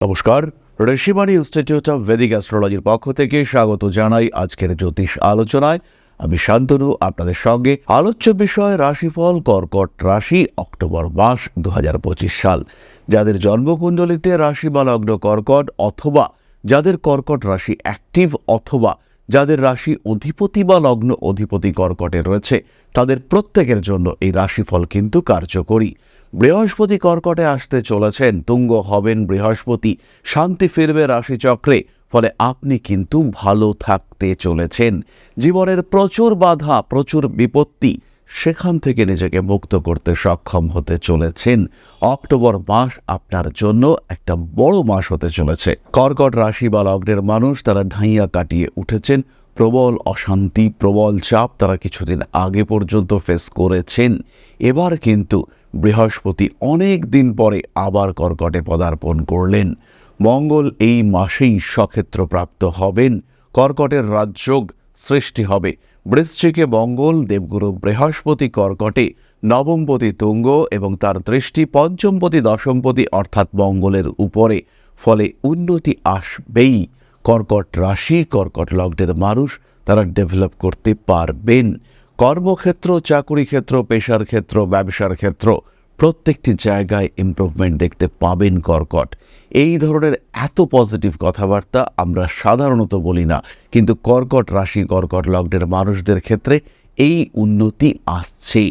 নমস্কার, Rishibani institute of Vedic অ্যাস্ট্রোলজির পক্ষ থেকে স্বাগত জানাই আজকের জ্যোতিষ আলোচনায়। আমি শান্তনু, আপনাদের সঙ্গে আলোচ্য বিষয় রাশিফল কর্কট রাশি, অক্টোবর মাস দু হাজার পঁচিশ সাল। যাদের জন্মকুণ্ডলিতে রাশি বা লগ্ন কর্কট অথবা যাদের কর্কট রাশি অ্যাক্টিভ অথবা যাদের রাশি অধিপতি বা লগ্ন অধিপতি কর্কটে রয়েছে, তাদের প্রত্যেকের জন্য এই রাশিফল কিন্তু কার্যকরী। বৃহস্পতি কর্কটে আসতে চলেছেন, তুঙ্গ হবেন বৃহস্পতি। শান্তি ফিরবে রাশিচক্রে, ফলে আপনি কিন্তু ভালো থাকতে চলেছেন। জীবনের প্রচুর বাধা, প্রচুর বিপত্তি, সেখান থেকে নিজেকে মুক্ত করতে সক্ষম হতে চলেছেন। অক্টোবর মাস আপনার জন্য একটা বড় মাস হতে চলেছে। কর্কট রাশি বা লগ্নের মানুষ, তারা ঢাইয়া কাটিয়ে উঠেছেন। প্রবল অশান্তি, প্রবল চাপ তারা কিছুদিন আগে পর্যন্ত ফেস করেছেন। এবার কিন্তু বৃহস্পতি অনেক দিন পরে আবার কর্কটে পদার্পণ করলেন। মঙ্গল এই মাসেই সক্ষেত্র প্রাপ্ত হবেন। কর্কটের রাজযোগ সৃষ্টি হবে। বৃশ্চিকে মঙ্গল, দেবগুরু বৃহস্পতি কর্কটে, নবমপতি তুঙ্গ এবং তার দৃষ্টি পঞ্চমপতি দশমপতি অর্থাৎ মঙ্গলের উপরে। ফলে উন্নতি আসবেই। কর্কট রাশি, কর্কট লগ্নের মানুষ, তারা ডেভেলপ করতে পারবেন। কর্মক্ষেত্র, চাকুরি ক্ষেত্র, পেশার ক্ষেত্র, ব্যবসার ক্ষেত্র, প্রত্যেকটি জায়গায় ইমপ্রুভমেন্ট দেখতে পাবেন কর্কট। এই ধরনের এত পজিটিভ কথাবার্তা আমরা সাধারণত বলি না। কিন্তু কর্কট রাশি, কর্কট লগ্নের মানুষদের ক্ষেত্রে এই উন্নতি আসছে।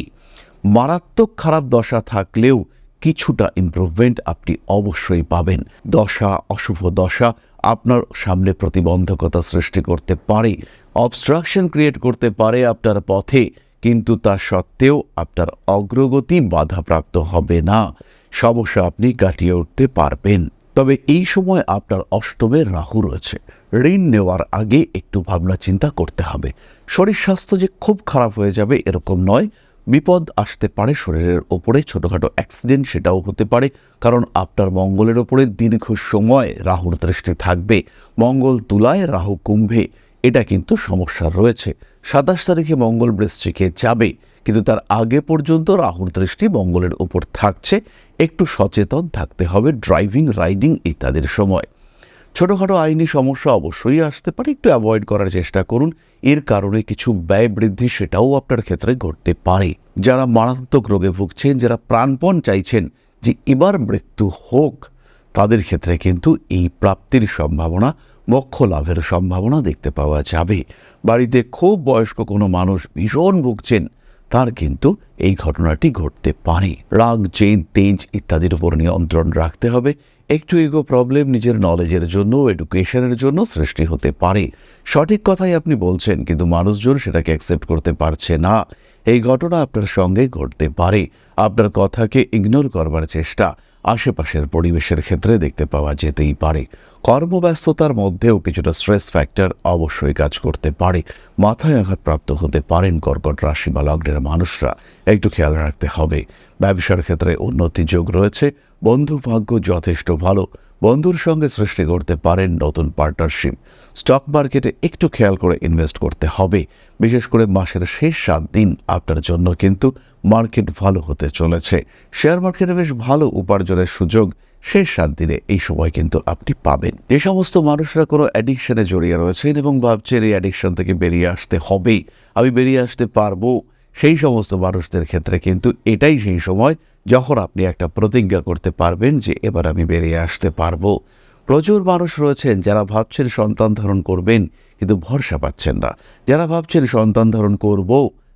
মারাত্মক খারাপ দশা থাকলেও কিছুটা ইমপ্রুভমেন্ট আপনি অবশ্যই পাবেন। দশা, অশুভ দশা আপনার সামনে প্রতিবন্ধকতা সৃষ্টি করতে পারে অবস্ট্রাকশন ক্রিয়েট করতে পারে আপনার পথে, কিন্তু তা সত্ত্বেও আপনার অগ্রগতি বাধাপ্রাপ্ত হবে না। সমস্যা আপনি কাটিয়ে উঠতে পারবেন। তবে এই সময় আপনার অষ্টমে রাহু রয়েছে। ঋণ নেওয়ার আগে একটু ভাবনা চিন্তা করতে হবে। শরীর স্বাস্থ্য যে খুব খারাপ হয়ে যাবে এরকম নয়। বিপদ আসতে পারে শরীরের ওপরে, ছোটোখাটো অ্যাক্সিডেন্ট সেটাও হতে পারে, কারণ আপনার মঙ্গলের ওপরে দীর্ঘ সময় রাহুর দৃষ্টি থাকবে। মঙ্গল তুলায় রাহু কুম্ভে, এটা কিন্তু সমস্যা রয়েছে। সাতাশ তারিখে মঙ্গল বৃশ্চিকে যাবে, কিন্তু তার আগে পর্যন্ত রাহুর দৃষ্টি মঙ্গলের ওপর থাকছে। একটু সচেতন থাকতে হবে ড্রাইভিং রাইডিং ইত্যাদির সময়। ছোটোখাটো আইনি সমস্যা অবশ্যই আসতে পারে, একটু অ্যাভয়েড করার চেষ্টা করুন। এর কারণে কিছু ব্যয় বৃদ্ধি সেটাও আপনার ক্ষেত্রে ঘটতে পারে। যারা মারাত্মক রোগে ভুগছেন, যারা প্রাণপণ চাইছেন যে এবার মৃত্যু হোক, তাদের ক্ষেত্রে কিন্তু এই প্রাপ্তির সম্ভাবনা, মোক্ষ লাভের সম্ভাবনা দেখতে পাওয়া যাবে। বাড়িতে খুব বয়স্ক কোনো মানুষ ভীষণ ভুগছেন, তার কিন্তু এই ঘটনাটি ঘটতে পারে। রাগ জেদ তেজ ইত্যাদির উপর নিয়ন্ত্রণ রাখতে হবে। একটু ইগো প্রবলেম নিজের নলেজের জন্য এডুকেশনের জন্য সৃষ্টি হতে পারে। সঠিক কথাই আপনি বলছেন, কিন্তু মানুষজন সেটাকে অ্যাকসেপ্ট করতে পারছে না। এই ঘটনা আপনার সঙ্গে ঘটতে পারে। আপনার কথাকে ইগনোর করবার চেষ্টা। আশেপাশের পরিবেশের ক্ষেত্রে দেখতে পাওয়া যেতেই পারে। কর্মব্যস্ততার মধ্যেও কিছুটা স্ট্রেস ফ্যাক্টর অবশ্যই কাজ করতে পারে। মাথায় আঘাতপ্রাপ্ত হতে পারেন কর্কট রাশি বা লগ্নের মানুষরা। একটু খেয়াল রাখতে হবে। ব্যবসার ক্ষেত্রে উন্নতি যোগ রয়েছে। বন্ধু ভাগ্য যথেষ্ট ভালো। বন্ধুর সঙ্গে সৃষ্টি করতে পারেন নতুন পার্টনারশিপ স্টক মার্কেটে একটু খেয়াল করে ইনভেস্ট করতে হবে। বিশেষ করে মাসের শেষ সাত দিন আপনার জন্য কিন্তু মার্কেট ভালো হতে চলেছে। শেয়ার মার্কেটে বেশ ভালো উপার্জনের সুযোগ শেষ সাত দিনে এই সময় কিন্তু আপনি পাবেন। যে সমস্ত মানুষরা কোনো অ্যাডিকশনে জড়িয়ে রয়েছেন এবং ভাবছেন এই অ্যাডিকশন থেকে বেরিয়ে আসতে হবে আমি বেরিয়ে আসতে পারব। সেই সমস্ত মানুষদের ক্ষেত্রে কিন্তু এটাই সেই সময় যখন আপনি একটা প্রতিজ্ঞা করতে পারবেন যে এবার আমি বেরিয়ে আসতে পারব। প্রচুর মানুষ রয়েছেন যারা ভাবছেন সন্তান ধারণ করবেন কিন্তু ভরসা পাচ্ছেন না। যারা ভাবছেন সন্তান ধারণ করব,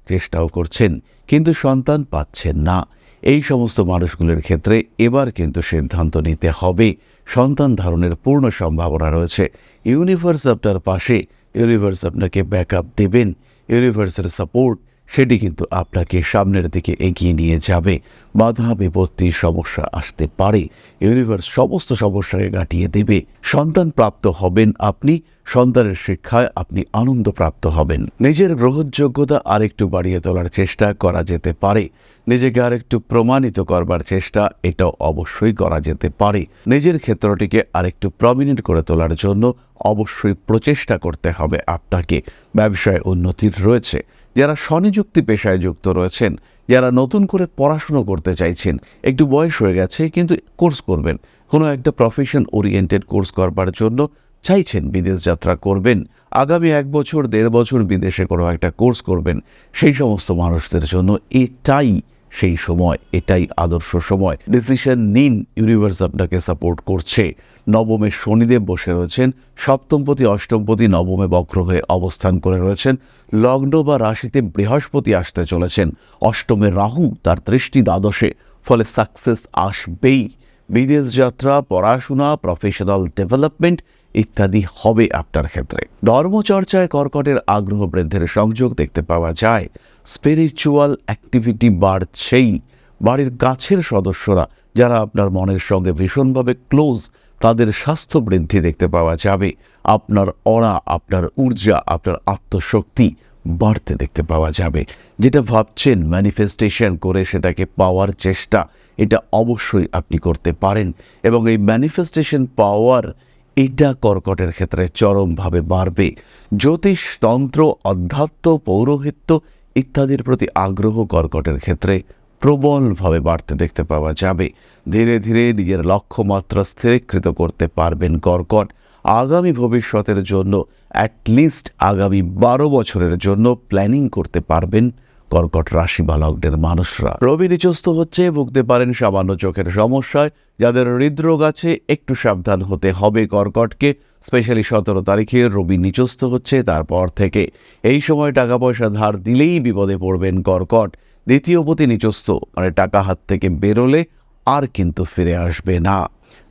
চেষ্টাও করছেন কিন্তু সন্তান পাচ্ছেন না। এই সমস্ত মানুষগুলোর ক্ষেত্রে এবার কিন্তু সিদ্ধান্ত নিতে হবে। সন্তান ধারণের পূর্ণ সম্ভাবনা রয়েছে। ইউনিভার্স আপনার পাশে, ইউনিভার্স আপনাকে ব্যাকআপ দেবেন, ইউনিভার্সের সাপোর্ট সেটি কিন্তু আপনাকে সামনের দিকে এগিয়ে নিয়ে যাবে। বাধা বিপত্তির সমস্যা আসতে পারে। ইউনিভার্স সমস্ত সমস্যাকে কাটিয়ে দেবে। সন্তান প্রাপ্ত হবেন আপনি, সন্তানের শিক্ষায় আপনি আনন্দ প্রাপ্ত হবেন। নিজের গ্রহণযোগ্যতা আরেকটু বাড়িয়ে তোলার চেষ্টা করা যেতে পারে। নিজেকে আরেকটু প্রমাণিত করবার চেষ্টা, এটাও অবশ্যই করা যেতে পারে। নিজের ক্ষেত্রটিকে আরেকটু প্রমিনেন্ট করে তোলার জন্য অবশ্যই প্রচেষ্টা করতে হবে আপনাকে। ব্যবসায় উন্নতির রয়েছে। যারা স্বনিযুক্তি পেশায় যুক্ত রয়েছেন, যারা নতুন করে পড়াশুনো করতে চাইছেন, একটু বয়স হয়ে গেছে, কিন্তু কোর্স করবেন। কোনো একটা প্রফেশন ওরিয়েন্টেড কোর্স করবার জন্য চাইছেন বিদেশ যাত্রা করবেন। আগামী এক বছর, দেড় বছর বিদেশে কোনো একটা কোর্স করবেন। সেই সমস্ত মানুষদের জন্য এটাই সেই সময়, এটাই আদর্শ সময়। ডিসিশন নিন ইউনিভার্স আপনাকে সাপোর্ট করছে। নবমে শনিদেব বসে রয়েছেন, সপ্তমপতি, অষ্টমপতি, নবমে বক্র হয়ে অবস্থান করে রয়েছেন। লগ্ন বা রাশিতে বৃহস্পতি আসতে চলেছেন। অষ্টমে রাহু, তার দৃষ্টি দ্বাদশে, ফলে সাকসেস আসবেই। বিদেশ যাত্রা, পড়াশোনা প্রফেশনাল ডেভেলপমেন্ট ইত্যাদি হবে আপনার ক্ষেত্রে। ধর্মচর্চায় কর্কটের আগ্রহ বৃদ্ধির সংযোগ দেখতে পাওয়া যায়। স্পিরিচুয়াল অ্যাক্টিভিটি বাড়ছেই। বাড়ির কাছের সদস্যরা, যারা আপনার মনের সঙ্গে ভীষণভাবে ক্লোজ তাদের স্বাস্থ্য বৃদ্ধি দেখতে পাওয়া যাবে। আপনার অরা আপনার ঊর্জা, আপনার আত্মশক্তি বাড়তে দেখতে পাওয়া যাবে। যেটা ভাবছেন ম্যানিফেস্টেশন করে সেটাকে পাওয়ার চেষ্টা, এটা অবশ্যই আপনি করতে পারেন। এবং এই ম্যানিফেস্টেশন পাওয়ার এটা কর্কটের ক্ষেত্রে চরমভাবে বাড়বে। জ্যোতিষ তন্ত্র, অধ্যাত্ম, পৌরোহিত্য ইত্যাদির প্রতি আগ্রহ কর্কটের ক্ষেত্রে প্রবলভাবে বাড়তে দেখতে পাওয়া যাবে। ধীরে ধীরে নিজের লক্ষ্যমাত্রা স্থিরীকৃত করতে পারবেন কর্কট আগামী ভবিষ্যতের জন্য অ্যাটলিস্ট আগামী বারো বছরের জন্য প্ল্যানিং করতে পারবেন কর্কট রাশি বা লগ্নের মানুষরা। রবি নিচস্থ হচ্ছে, ভুগতে পারেন সামান্য চোখের সমস্যায়। যাদের হৃদরোগ আছে, একটু সাবধান হতে হবে কর্কটকে। স্পেশালি সতেরো তারিখে রবি নিচস্থ হচ্ছে, তারপর থেকে। এই সময় টাকা পয়সা ধার দিলেই বিপদে পড়বেন কর্কট। দ্বিতীয় পতি নিচস্থ মানে টাকা হাত থেকে বেরোলে আর কিন্তু ফিরে আসবে না।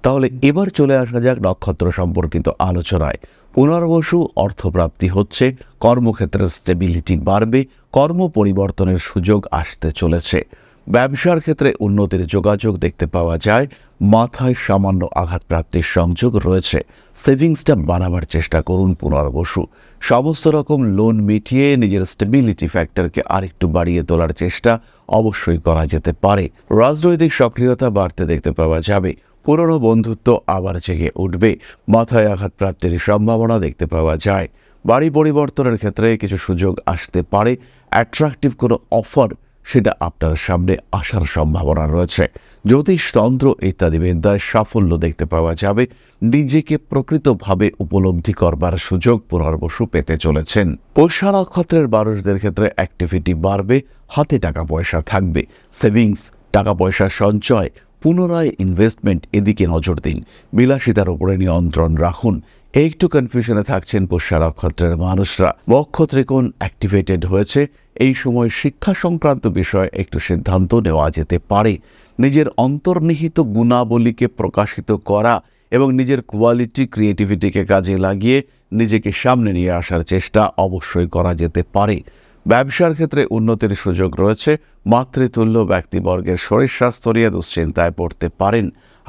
তাহলে এবার চলে আসা যাক নক্ষত্র সম্পর্কিত আলোচনায়। পুনর্বসু অর্থপ্রাপ্তি হচ্ছে, কর্মক্ষেত্রের স্টেবিলিটি বাড়বে, কর্ম পরিবর্তনের সুযোগ আসতে চলেছে। ব্যবসার ক্ষেত্রে উন্নতির যোগাযোগ দেখতে পাওয়া যায়, মাথায় সামান্য আঘাতপ্রাপ্তির সংযোগ রয়েছে। সেভিংসটা বাড়াবার চেষ্টা করুন পুনর্বসু। সমস্ত রকম লোন মিটিয়ে নিজের স্টেবিলিটি ফ্যাক্টরকে আরেকটু বাড়িয়ে তোলার চেষ্টা অবশ্যই করা যেতে পারে। রাজনৈতিক সক্রিয়তা বাড়তে দেখতে পাওয়া যাবে। পুরনো বন্ধুত্ব আবার জেগে উঠবে। মাথায় আঘাত প্রাপ্তির সম্ভাবনা দেখতে পাওয়া যায়। বাড়ি পরিবর্তনের ক্ষেত্রে কিছু সুযোগ আসতে পারে। অ্যাট্রাকটিভ কোনো অফার সেটা আপনার সামনে আসার সম্ভাবনা রয়েছে। জ্যোতিষতন্ত্র ইত্যাদি বিদ্যায় সাফল্য দেখতে পাওয়া যাবে। নিজেকে প্রকৃতভাবে উপলব্ধি করবার সুযোগ পুনর্বসু পেতে চলেছেন। পোষা নক্ষত্রের মানুষদের ক্ষেত্রে অ্যাক্টিভিটি বাড়বে, হাতে টাকা পয়সা থাকবে। সেভিংস টাকা পয়সা সঞ্চয়, পুনরায় ইনভেস্টমেন্ট এদিকে নজর দিন। বিলাসিতার উপরে নিয়ন্ত্রণ রাখুন। একটু কনফিউশনে থাকছেন পোষা নক্ষত্রের মানুষরা। বক্ষ ত্রিকোণ অ্যাক্টিভেটেড হয়েছে। এই সময় শিক্ষা সংক্রান্ত বিষয়ে একটু সিদ্ধান্ত নেওয়া যেতে পারে। নিজের অন্তর্নিহিত গুণাবলীকে প্রকাশিত করা এবং নিজের কোয়ালিটি ক্রিয়েটিভিটিকে কাজে লাগিয়ে নিজেকে সামনে নিয়ে আসার চেষ্টা অবশ্যই করা যেতে পারে। ব্যবসার ক্ষেত্রে উন্নতির সুযোগ রয়েছে। মাতৃতুল্য ব্যক্তিবর্গের শরীর স্বাস্থ্য নিয়ে দুশ্চিন্তায় পড়তে পারেন।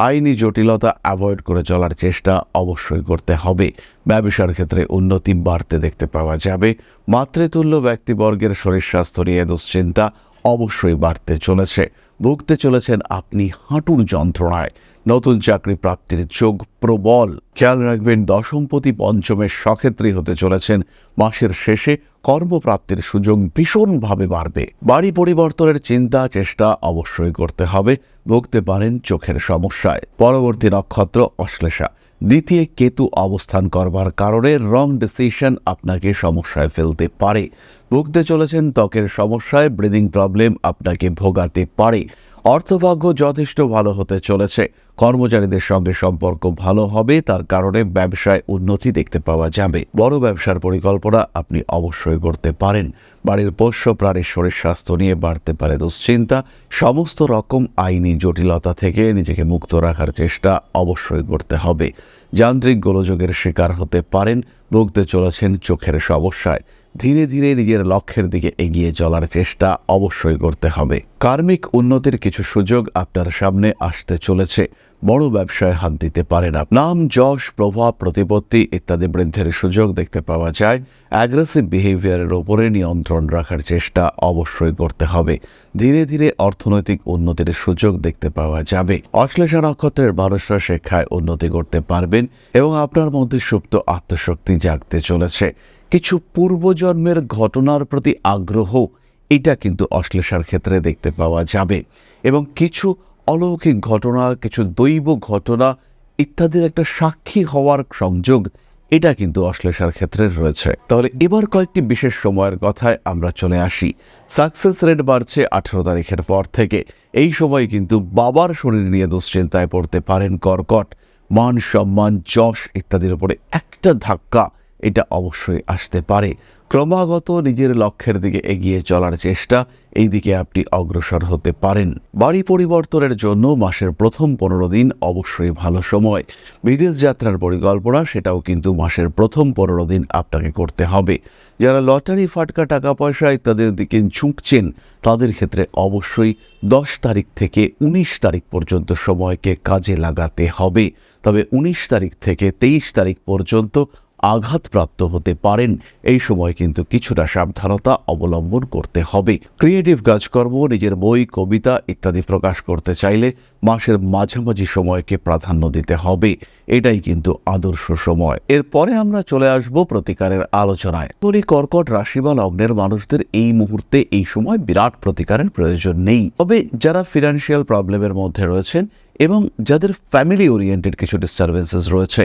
আইনি জটিলতা অ্যাভয়েড করে চলার চেষ্টা অবশ্যই করতে হবে। ব্যবসার ক্ষেত্রে উন্নতি বাড়তে দেখতে পাওয়া যাবে। মাতৃতুল্য ব্যক্তিবর্গের শরীর স্বাস্থ্য নিয়ে দুশ্চিন্তা অবশ্যই বাড়তে চলেছে। ভুগতে চলেছেন আপনি হাঁটুর যন্ত্রণায়। নতুন চাকরি প্রাপ্তির যোগ প্রবল। খেয়াল রাখবেন দশমপতি পঞ্চমের সক্ষেত্রী হতে চলেছেন। মাসের শেষে কর্মপ্রাপ্তির সুযোগ ভীষণভাবে বাড়বে। বাড়ি পরিবর্তনের চিন্তা, চেষ্টা অবশ্যই করতে হবে। ভুগতে পারেন চোখের সমস্যায়। পরবর্তী নক্ষত্র অশ্লেষা। দ্বিতীয় কেতু অবস্থান করবার কারণে রং ডিসিশন আপনাকে সমস্যায় ফেলতে পারে। ভুগতে চলেছেন ত্বকের সমস্যায় ব্রিদিং প্রবলেম আপনাকে ভোগাতে পারে। অর্থভাগ্য যথেষ্ট ভালো হতে চলেছে। কর্মচারীদের সঙ্গে সম্পর্ক ভালো হবে, তার কারণে ব্যবসায় উন্নতি দেখতে পাওয়া যাবে। বড় ব্যবসার পরিকল্পনা আপনি অবশ্যই করতে পারেন। বাড়ির পোষ্য প্রাণীর শরীর স্বাস্থ্য নিয়ে বাড়তে পারে দুশ্চিন্তা। সমস্ত রকম আইনি জটিলতা থেকে নিজেকে মুক্ত রাখার চেষ্টা অবশ্যই করতে হবে। যান্ত্রিক গোলযোগের শিকার হতে পারেন, ভুগতে চলেছেন চোখের সমস্যায়। ধীরে ধীরে নিজের লক্ষ্যের দিকে এগিয়ে চলার চেষ্টা অবশ্যই করতে হবে। কার্মিক উন্নতির কিছু সুযোগ আপনার সামনে আসতে চলেছে। বড় ব্যবসায় হাত দিতে পারেন নাম, যশ, প্রভাব, প্রতিপত্তি ইত্যাদি বৃদ্ধির সুযোগ দেখতে পাওয়া যায়। অ্যাগ্রেসিভ বিহেভিয়ারের ওপরে নিয়ন্ত্রণ রাখার চেষ্টা অবশ্যই করতে হবে। ধীরে ধীরে অর্থনৈতিক উন্নতির সুযোগ দেখতে পাওয়া যাবে। অশ্লেষা নক্ষত্রের মানুষরা শিক্ষায় উন্নতি করতে পারবেন এবং আপনার মধ্যে সুপ্ত আত্মশক্তি জাগতে চলেছে। কিছু পূর্বজন্মের ঘটনার প্রতি আগ্রহ, এটা কিন্তু অশ্লেষার ক্ষেত্রে দেখতে পাওয়া যাবে। এবং কিছু অলৌকিক ঘটনা, কিছু দৈব ঘটনা, ইত্যাদির একটা সাক্ষী হওয়ার সংযোগ, এটা কিন্তু অশ্লেষার ক্ষেত্রে রয়েছে। তাহলে এবার কয়েকটি বিশেষ সময়ের কথায় আমরা চলে আসি। সাকসেস রেট বাড়ছে আঠেরো তারিখের পর থেকে। এই সময় কিন্তু বাবার শরীর নিয়ে দুশ্চিন্তায় পড়তে পারেন কর্কট। মান সম্মান, যশ ইত্যাদির উপরে একটা ধাক্কা এটা অবশ্যই আসতে পারে। ক্রমাগত নিজের লক্ষ্যের দিকে এগিয়ে চলার চেষ্টা এই দিকে আপনি অগ্রসর হতে পারেন। বাড়ি পরিবর্তনের জন্য মাসের প্রথম পনেরো দিন অবশ্যই ভালো সময়। বিদেশ যাত্রার পরিকল্পনা, সেটাও কিন্তু মাসের প্রথম পনেরো দিন আপনাকে করতে হবে। যারা লটারি, ফাটকা টাকা পয়সা ইত্যাদির দিকে ঝুঁকছেন, তাদের ক্ষেত্রে অবশ্যই দশ তারিখ থেকে উনিশ তারিখ পর্যন্ত সময়কে কাজে লাগাতে হবে। তবে উনিশ তারিখ থেকে তেইশ তারিখ পর্যন্ত আঘাতপ্রাপ্ত হতে পারেন। এই সময় কিন্তু কিছুটা সাবধানতা অবলম্বন করতে হবে। ক্রিয়েটিভ কাজকর্ম, নিজের বই, কবিতা ইত্যাদি প্রকাশ করতে চাইলে মাসের মাঝামাঝি সময়কে প্রাধান্য দিতে হবে। এটাই কিন্তু আদর্শ সময়। এরপরে আমরা চলে আসব প্রতিকারের আলোচনায়। বলি কর্কট রাশি বা লগ্নের মানুষদের এই মুহূর্তে এই সময় বিরাট প্রতিকারের প্রয়োজন নেই। তবে যারা ফিনান্সিয়াল প্রবলেমের মধ্যে রয়েছেন এবং যাদের ফ্যামিলি ওরিয়েন্টেড কিছু ডিস্টারবেন্সেস রয়েছে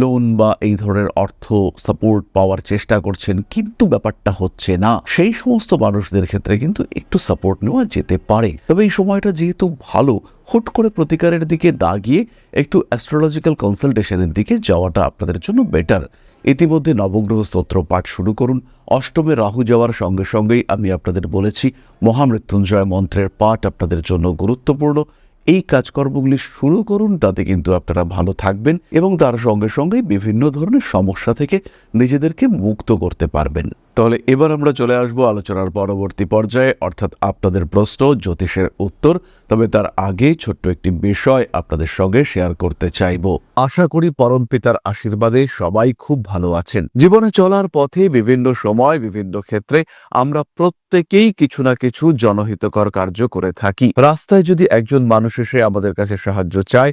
লোন বা এই ধরনের অর্থ সাপোর্ট পাওয়ার চেষ্টা করছেন, কিন্তু ব্যাপারটা হচ্ছে না। সেই সমস্ত মানুষদের ক্ষেত্রে কিন্তু একটু সাপোর্ট নেওয়া যেতে পারে। তবে এই সময়টা যেহেতু ভালো, হুট করে প্রতিকারের দিকে দাগিয়ে একটু অ্যাস্ট্রোলজিক্যাল কনসালটেশনের দিকে যাওয়াটা আপনাদের জন্য বেটার ইতিমধ্যে নবগ্রহ স্তোত্র পাঠ শুরু করুন। অষ্টমে রাহু যাওয়ার সঙ্গে সঙ্গেই আমি আপনাদের বলেছি, মহামৃত্যুঞ্জয় মন্ত্রের পাঠ আপনাদের জন্য গুরুত্বপূর্ণ। এই কাজকর্মগুলি শুরু করুন, তাতে কিন্তু আপনারা ভালো থাকবেন এবং তার সঙ্গে সঙ্গে বিভিন্ন ধরনের সমস্যা থেকে নিজেদেরকে মুক্ত করতে পারবেন। তাহলে এবার আমরা চলে আসব আলোচনার পরবর্তী পর্যায়ে, অর্থাৎ আপনাদের প্রশ্ন, জ্যোতিষের উত্তর, তবে তার আগে ছোট্ট একটি বিষয় আপনাদের সঙ্গে শেয়ার করতে চাইব। আশা করি পরম পিতার আশীর্বাদে সবাই খুব ভালো আছেন। জীবনে চলার পথে বিভিন্ন সময়, বিভিন্ন ক্ষেত্রে আমরা প্রত্যেকেই কিছু না কিছু জনহিতকর কার্য করে থাকি। রাস্তায় যদি একজন মানুষ এসে আমাদের কাছে সাহায্য চায়।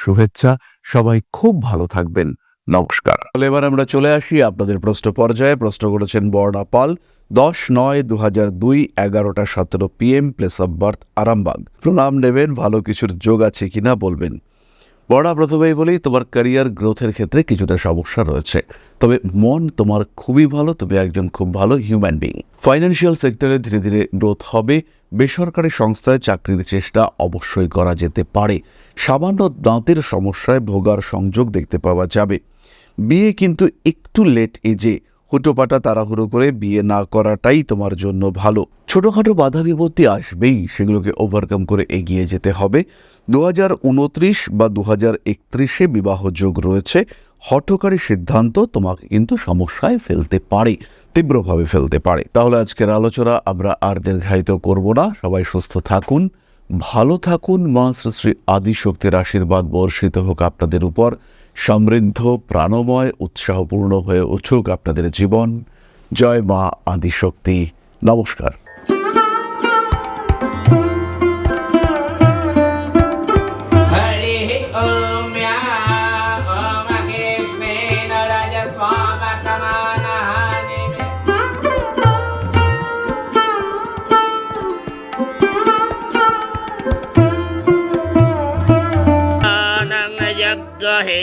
শুভেচ্ছা। সবাই খুব ভালো থাকবেন। নমস্কার। তাহলে এবার আমরা চলে আসি আপনাদের প্রশ্ন পর্যায়ে। প্রশ্ন করেছেন বর্ণা পাল। দশ নয় দু হাজার দুই এগারোটা সতেরো PM place of birth Arambagh. প্রণাম নেবেন, ভালো কিছুর যোগ আছে কিনা বলবেন। বড়া প্রথমেই বলি, তোমার ক্যারিয়ার গ্রোথের ক্ষেত্রে কিছুটা সমস্যা রয়েছে। তবে মন তোমার খুবই ভালো, তুমি একজন খুব ভালো হিউম্যান বিং ফাইন্যান্সিয়াল সেক্টরে ধীরে ধীরে গ্রোথ হবে। বেসরকারি সংস্থায় চাকরির চেষ্টা অবশ্যই করা যেতে পারে। সামান্য দাঁতের সমস্যায় ভোগার সংযোগ দেখতে পাওয়া যাবে। বিয়ে কিন্তু একটু লেট এজে হুটোপাটা তাড়াহুড়ো করে বিয়ে না করাটাই তোমার জন্য ভালো। ছোটোখাটো বাধা বিপত্তি আসবেই, সেগুলোকে ওভারকাম করে এগিয়ে যেতে হবে। দু হাজার উনত্রিশ বা দু হাজার একত্রিশে বিবাহ যোগ রয়েছে, হঠকারী সিদ্ধান্ত তোমাকে কিন্তু সমস্যায় ফেলতে পারে, তীব্রভাবে ফেলতে পারে। তাহলে আজকের আলোচনা আমরা আর দীর্ঘায়িত করব না। সবাই সুস্থ থাকুন, ভালো থাকুন, মা শ্রী শ্রী আদিশক্তির আশীর্বাদ বর্ষিত হোক আপনাদের উপর। সমৃদ্ধ প্রাণময় উৎসাহপূর্ণ হয়ে উঠুক আপনাদের জীবন। জয় মা আদিশক্তি। নমস্কার।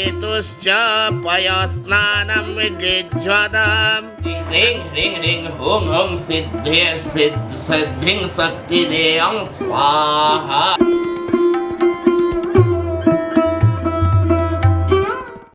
यज्ञहेतुश्च पयस्नानं मृगेज्वदाम् ह्रीं ह्रीं ह्रीं हुं हुं सिद्ध सिद्धिं शक्तिदेयं स्वाहा।